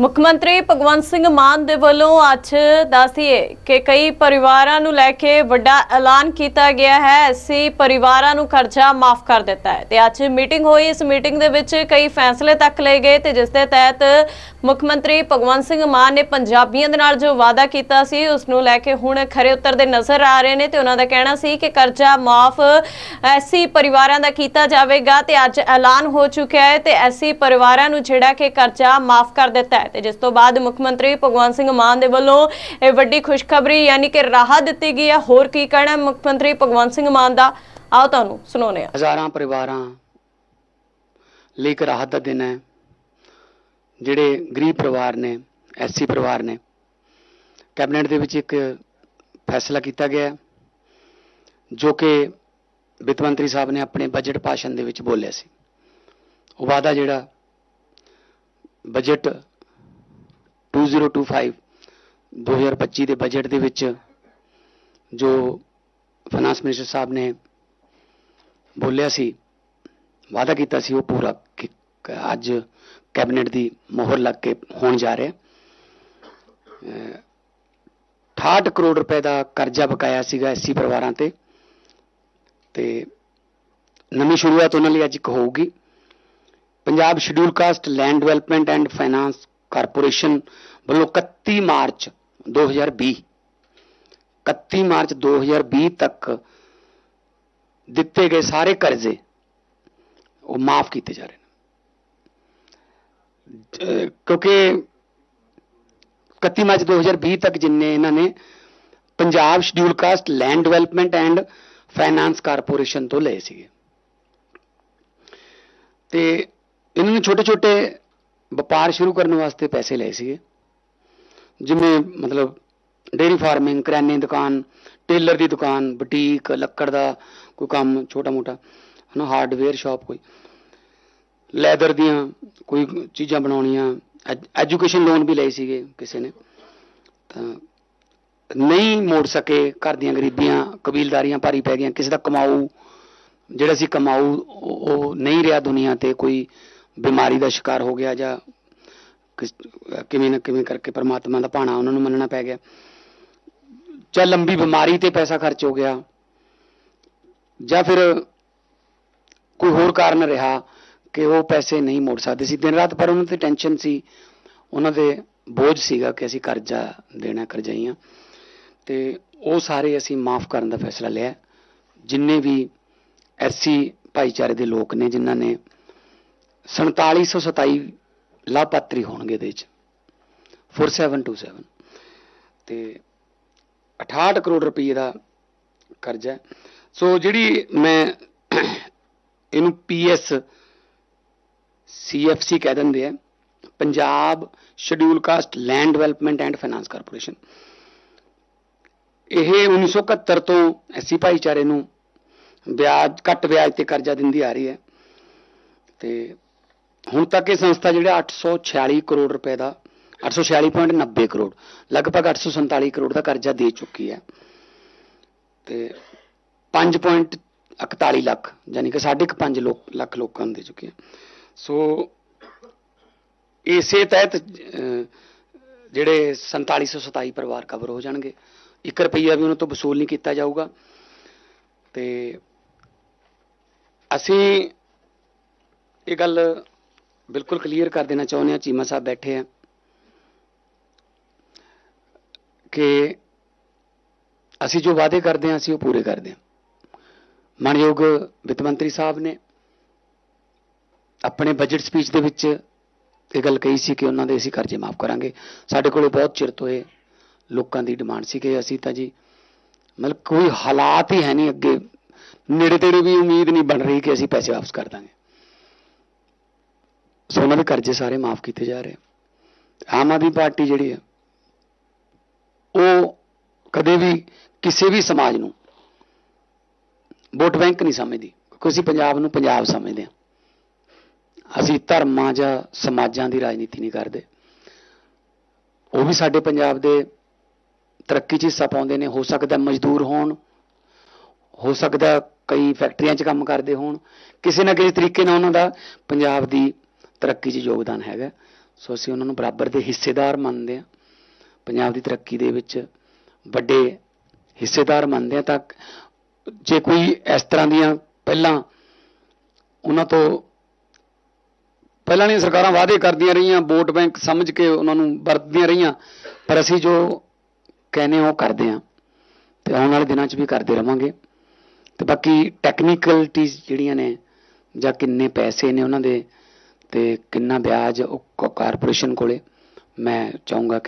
ਮੁੱਖ ਮੰਤਰੀ ਭਗਵੰਤ ਸਿੰਘ ਮਾਨ ਦੇ ਵੱਲੋਂ ਅੱਜ ਦੱਸਿਏ ਕਿ ਕਈ ਪਰਿਵਾਰਾਂ ਨੂੰ ਲੈ ਕੇ ਵੱਡਾ ਐਲਾਨ ਕੀਤਾ ਗਿਆ ਹੈ। ਐਸੀ ਪਰਿਵਾਰਾਂ ਨੂੰ ਕਰਜ਼ਾ ਮਾਫ ਕਰ ਦਿੱਤਾ ਹੈ ਤੇ ਅੱਜ ਮੀਟਿੰਗ ਹੋਈ। ਇਸ ਮੀਟਿੰਗ ਦੇ ਵਿੱਚ ਕਈ ਫੈਸਲੇ ਤੱਕ ਲਏ ਗਏ ਤੇ ਜਿਸ ਦੇ ਤਹਿਤ ਮੁੱਖ ਮੰਤਰੀ ਭਗਵੰਤ ਸਿੰਘ ਮਾਨ ਨੇ ਪੰਜਾਬੀਆਂ ਦੇ ਨਾਲ ਜੋ ਵਾਅਦਾ ਕੀਤਾ ਸੀ, ਉਸ ਨੂੰ ਲੈ ਕੇ ਹੁਣ ਖਰੇ ਉਤਰਦੇ ਨਜ਼ਰ ਆ ਰਹੇ ਨੇ ਤੇ ਉਹਨਾਂ ਦਾ ਕਹਿਣਾ ਸੀ ਕਿ ਕਰਜ਼ਾ ਮਾਫ ਐਸੀ ਪਰਿਵਾਰਾਂ ਦਾ ਕੀਤਾ ਜਾਵੇਗਾ ਤੇ ਅੱਜ ਐਲਾਨ ਹੋ ਚੁੱਕਿਆ ਹੈ ਤੇ ਐਸੀ ਪਰਿਵਾਰਾਂ ਨੂੰ ਜਿਹੜਾ ਕਿ ਕਰਜ਼ਾ ਮਾਫ ਕਰ ਦਿੱਤਾ ਹੈ ਤੇ ਜਿਸ ਤੋਂ ਬਾਅਦ ਮੁੱਖ ਮੰਤਰੀ ਭਗਵੰਤ ਸਿੰਘ ਮਾਨ ਦੇ ਵੱਲੋਂ ਇਹ ਵੱਡੀ ਖੁਸ਼ਖਬਰੀ ਯਾਨੀ ਕਿ ਰਾਹਤ ਦਿੱਤੀ ਗਈ ਹੈ। ਹੋਰ ਕੀ ਕਹਿਣਾ ਮੁੱਖ ਮੰਤਰੀ ਭਗਵੰਤ ਸਿੰਘ ਮਾਨ ਦਾ? ਆਓ ਤੁਹਾਨੂੰ ਸੁਣਾਉਂਦੇ ਹਾਂ। ਹਜ਼ਾਰਾਂ ਪਰਿਵਾਰਾਂ ਲਈ ਇੱਕ ਰਾਹਤ ਦਾ ਦਿਨ ਹੈ। ਜਿਹੜੇ ਗਰੀਬ ਪਰਿਵਾਰ ਨੇ ਐਸਸੀ ਪਰਿਵਾਰ ਨੇ ਕੈਬਨਿਟ ਦੇ ਵਿੱਚ ਇੱਕ ਫੈਸਲਾ ਕੀਤਾ ਗਿਆ ਹੈ, ਜੋ ਕਿ ਵਿੱਤ ਮੰਤਰੀ ਸਾਹਿਬ ਨੇ ਆਪਣੇ ਬਜਟ ਭਾਸ਼ਣ ਦੇ ਵਿੱਚ ਬੋਲਿਆ ਸੀ। ਉਹ ਵਾਅਦਾ ਜਿਹੜਾ ਬਜਟ 2025 2025 ਦੇ ਬਜਟ ਦੇ ਵਿੱਚ ਜੋ ਫਾਈਨਾਂਸ ਮਿਨਿਸਟਰ ਸਾਹਿਬ ਨੇ ਬੋਲਿਆ ਸੀ, ਵਾਅਦਾ ਕੀਤਾ ਸੀ ਉਹ ਪੂਰਾ ਕੀ- ਅੱਜ ਕੈਬਨਿਟ ਦੀ ਮੋਹਰ ਲੱਗ ਕੇ ਹੋਣ ਜਾ ਰਿਹਾ ਹੈ। 68 ਕਰੋੜ ਰੁਪਏ ਦਾ ਕਰਜ਼ਾ ਬਕਾਇਆ ਸੀਗਾ ਐਸਸੀ ਪਰਿਵਾਰਾਂ ਤੇ ਤੇ ਨਵੀਂ ਸ਼ੁਰੂਆਤ ਉਹਨਾਂ ਲਈ ਅੱਜ ਇੱਕ ਹੋਊਗੀ Punjab schedule caste land development and finance corporation ਵੱਲੋਂ 31 ਮਾਰਚ 2020 31 ਮਾਰਚ 2020 ਤੱਕ ਦਿੱਤੇ ਗਏ ਸਾਰੇ ਕਰਜ਼ੇ ਉਹ ਮਾਫ ਕੀਤੇ ਜਾ ਰਹੇ ਨੇ। ਕਿਉਂਕਿ 31 ਮਾਰਚ 2020 ਤੱਕ ਜਿੰਨੇ ਇਹਨਾਂ ਨੇ Punjab schedule caste land development and finance corporation ਤੋਂ ਲਏ ਸੀਗੇ। ਤੇ ਇਹਨਾਂ ਨੇ ਛੋਟੇ ਛੋਟੇ ਵਪਾਰ ਸ਼ੁਰੂ ਕਰਨ ਵਾਸਤੇ ਪੈਸੇ ਲਏ ਸੀਗੇ। ਜਿਵੇਂ ਮਤਲਬ ਡੇਰੀ ਫਾਰਮਿੰਗ, ਕਰਿਆਨੇ ਦੀ ਦੁਕਾਨ, ਟੇਲਰ ਦੀ ਦੁਕਾਨ, ਬੁਟੀਕ, ਲੱਕੜ ਦਾ ਕੋਈ ਕੰਮ ਛੋਟਾ ਮੋਟਾ ਹਨਾ ਹਾਰਡਵੇਅਰ ਸ਼ਾਪ ਕੋਈ। ਲੈਦਰ ਦੀਆਂ ਕੋਈ ਚੀਜ਼ਾਂ ਬਣਾਉਣੀਆਂ ਐਜੂਕੇਸ਼ਨ ਲੋਨ ਵੀ ਲਏ ਸੀਗੇ ਕਿਸੇ ਨੇ। ਤਾਂ ਨਹੀਂ ਮੋੜ ਸਕੇ ਘਰ ਦੀਆਂ ਗਰੀਬੀਆਂ, ਕਬੀਲਦਾਰੀਆਂ ਭਾਰੀ ਪੈ ਗਈਆਂ, ਕਿਸੇ ਦਾ ਕਮਾਊ, ਜਿਹੜਾ ਸੀ ਕਮਾਊ, ਉਹ ਉਹ ਨਹੀਂ ਰਿਹਾ ਦੁਨੀਆ ਤੇ ਕੋਈ ਬਿਮਾਰੀ ਦਾ ਸ਼ਿਕਾਰ ਹੋ ਗਿਆ ਜਾਂ ਕਿਸ- ਕਿਵੇਂ ਨਾ ਕਿਵੇਂ ਕਰਕੇ ਪਰਮਾਤਮਾ ਦਾ ਭਾਣਾ ਉਹਨਾਂ ਨੂੰ ਮੰਨਣਾ ਪੈ ਗਿਆ। ਜਾਂ ਲੰਬੀ ਬਿਮਾਰੀ ਤੇ ਪੈਸਾ ਖਰਚ ਹੋ ਗਿਆ, ਜਾਂ ਫਿਰ ਕੋਈ ਹੋਰ ਕਾਰਨ ਰਿਹਾ ਕਿ ਉਹ ਪੈਸੇ ਨਹੀਂ ਮੋੜ ਸਕਦੇ ਸੀ। ਦਿਨ ਰਾਤ ਪਰ ਉਹਨਾਂ ਤੇ ਟੈਨਸ਼ਨ ਸੀ, ਉਹਨਾਂ ਦੇ ਬੋਝ ਸੀਗਾ ਕਿ ਅਸੀਂ ਕਰਜ਼ਾ ਦੇਣਾ, ਕਰਜ਼ਾਈਆਂ। ਤੇ ਉਹ ਸਾਰੇ ਅਸੀਂ ਮਾਫ ਕਰਨ ਦਾ ਫੈਸਲਾ ਲਿਆ। ਜਿੰਨੇ ਵੀ ਐਸੀ ਭਾਈਚਾਰੇ ਦੇ ਲੋਕ ਨੇ, ਜਿਨ੍ਹਾਂ ਨੇ 4727 ਲਾਭਪਾਤਰੀ ਹੋਣਗੇ ਇਹਦੇ ਵਿੱਚ। 4727 ਤੇ 68 ਕਰੋੜ ਰੁਪਏ ਦਾ ਕਰਜ਼ਾ ਸੋ ਜਿਹੜੀ ਮੈਂ ਇਹਨੂੰ ਪੀਐਸ ਸੀਐਫਸੀ ਕਹਿ ਦਿੰਦੇ ਆ, Punjab schedule caste land development and finance corporation ਇਹ 1971 ਤੋਂ ਐਸੀ ਭਾਈਚਾਰੇ ਨੂੰ ਵਿਆਜ, ਘੱਟ ਵਿਆਜ ਤੇ ਕਰਜ਼ਾ ਦਿੰਦੀ ਆ ਰਹੀ ਹੈ। ਤੇ ਹੁਣ ਤੱਕ ਇਹ ਸੰਸਥਾ ਜਿਹੜਾ 846 ਕਰੋੜ ਰੁਪਏ ਦਾ 846.90 ਕਰੋੜ ਲਗਭਗ 847 ਕਰੋੜ ਦਾ ਕਰਜ਼ਾ ਦੇ ਚੁੱਕੀ ਹੈ। ਤੇ 5.41 ਲੱਖ ਯਾਨੀ ਕਿ 5.5 ਲੋਕ ਲੱਖ ਲੋਕਾਂ ਨੂੰ ਦੇ ਚੁੱਕੀ ਹੈ। ਸੋ ਇਸੇ ਤਹਿਤ ਅਹ, ਜਿਹੜੇ 4727 ਪਰਿਵਾਰ ਕਵਰ ਹੋ ਜਾਣਗੇ। 1 ਰੁਪਈਆ ਵੀ ਉਹਨਾਂ ਤੋਂ ਵਸੂਲ ਨਹੀਂ ਕੀਤਾ ਜਾਊਗਾ। ਤੇ ਅਸੀਂ ਇਹ ਗੱਲ ਬਿਲਕੁਲ ਕਲੀਅਰ ਕਰ ਦੇਣਾ ਚਾਹੁੰਦੇ ਹਾਂ, ਚੀਮਾ ਸਾਹਿਬ ਬੈਠੇ ਆ, ਕਿ ਅਸੀਂ ਜੋ ਵਾਅਦੇ ਕਰਦੇ ਹਾਂ, ਅਸੀਂ ਉਹ ਪੂਰੇ ਕਰਦੇ ਹਾਂ। ਮਾਨਯੋਗ ਵਿੱਤ ਮੰਤਰੀ ਸਾਹਿਬ ਨੇ ਆਪਣੇ ਬਜਟ ਸਪੀਚ ਦੇ ਵਿੱਚ ਇਹ ਗੱਲ ਕਹੀ ਸੀ ਕਿ ਉਹਨਾਂ ਦੇ ਅਸੀਂ ਕਰਜ਼ੇ ਮਾਫ ਕਰਾਂਗੇ। ਸਾਡੇ ਕੋਲੇ ਬਹੁਤ ਚਿਰ ਤੋਂ ਇਹ ਲੋਕਾਂ ਦੀ ਡਿਮਾਂਡ ਸੀ ਕਿ ਅਸੀਂ ਤਾਂ ਜੀ, ਮਤਲਬ ਕੋਈ ਹਾਲਾਤ ਹੀ ਹੈ ਨਹੀਂ ਅੱਗੇ। ਨੇੜੇ ਤੇੜੇ ਵੀ ਉਮੀਦ ਨਹੀਂ ਬਣ ਰਹੀ ਕਿ ਅਸੀਂ ਪੈਸੇ ਵਾਪਸ ਕਰ ਦਾਂਗੇ। ਸੋ ਉਹਨਾਂ ਦੇ ਕਰਜ਼ੇ ਸਾਰੇ ਮਾਫ ਕੀਤੇ ਜਾ ਰਹੇ ਆਮ ਆਦਮੀ ਪਾਰਟੀ ਜਿਹੜੀ ਹੈ ਉਹ ਕਦੇ ਵੀ ਕਿਸੇ ਵੀ ਸਮਾਜ ਨੂੰ ਵੋਟ ਬੈਂਕ ਨਹੀਂ ਸਮਝਦੀ, ਕਿਉਂਕਿ ਅਸੀਂ ਪੰਜਾਬ ਨੂੰ ਪੰਜਾਬ ਸਮਝਦੇ ਹਾਂ ਅਸੀਂ ਧਰਮਾਂ ਜਾਂ ਸਮਾਜਾਂ ਦੀ ਰਾਜਨੀਤੀ ਨਹੀਂ ਕਰਦੇ। ਉਹ ਵੀ ਸਾਡੇ ਪੰਜਾਬ ਦੇ ਤਰੱਕੀ 'ਚ ਹਿੱਸਾ ਪਾਉਂਦੇ ਨੇ, ਹੋ ਸਕਦਾ ਮਜ਼ਦੂਰ ਹੋਣ, ਹੋ ਸਕਦਾ ਕਈ ਫੈਕਟਰੀਆਂ 'ਚ ਕੰਮ ਕਰਦੇ ਹੋਣ। ਕਿਸੇ ਨਾ ਕਿਸੇ ਤਰੀਕੇ ਨਾਲ ਉਹਨਾਂ ਦਾ ਪੰਜਾਬ ਦੀ ਤਰੱਕੀ 'ਚ ਯੋਗਦਾਨ ਹੈਗਾ। ਸੋ ਅਸੀਂ ਉਹਨਾਂ ਨੂੰ ਬਰਾਬਰ ਦੇ ਹਿੱਸੇਦਾਰ ਮੰਨਦੇ ਹਾਂ। ਪੰਜਾਬ ਦੀ ਤਰੱਕੀ ਦੇ ਵਿੱਚ ਵੱਡੇ ਹਿੱਸੇਦਾਰ ਮੰਨਦੇ ਹਾਂ ਤਾਂ ਜੇ ਕੋਈ ਇਸ ਤਰ੍ਹਾਂ ਦੀਆਂ ਪਹਿਲਾਂ ਉਹਨਾਂ ਤੋਂ ਪਹਿਲਾਂ ਦੀਆਂ ਸਰਕਾਰਾਂ ਵਾਅਦੇ ਕਰਦੀਆਂ ਰਹੀਆਂ, ਵੋਟ ਬੈਂਕ ਸਮਝ ਕੇ ਉਹਨਾਂ ਨੂੰ ਵਰਤਦੀਆਂ ਰਹੀਆਂ, ਪਰ ਅਸੀਂ ਜੋ ਕਹਿੰਦੇ ਹਾਂ ਉਹ ਕਰਦੇ ਹਾਂ ਤੇ ਆਉਣ ਵਾਲੇ ਦਿਨਾਂ 'ਚ ਵੀ ਕਰਦੇ ਰਵਾਂਗੇ। ਤੇ ਬਾਕੀ ਟੈਕਨੀਕਲਟੀਜ਼ ਜਿਹੜੀਆਂ ਨੇ ਜਾਂ ਕਿੰਨੇ ਪੈਸੇ ਨੇ ਉਹਨਾਂ ਦੇ ਤੇ ਕਿੰਨਾ ਵਿਆਜ ਉਹ ਕਾਰਪੋਰੇਸ਼ਨ ਕੋਲੇ? ਮੈਂ ਚਾਹੂੰਗਾ